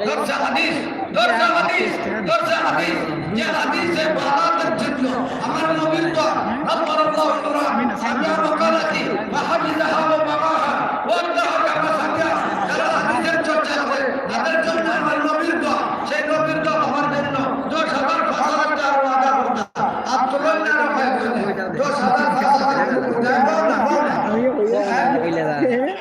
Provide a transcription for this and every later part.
জায়গায় হাদিস হাদিস হাদিস যে হাদিসে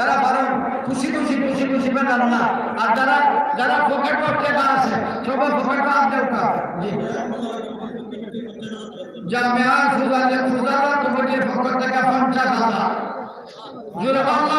যারা বারো খুশি খুশি খুশি খুশি মে ডালনা আর যারা যারা পকেট পর টাকা আছে সব পকেট পর দেওয়া জি। জামিয়া সুজাতে সুজাতা কমিটির পক্ষ থেকে পঞ্চাশ হাজার? জোরে বাংলা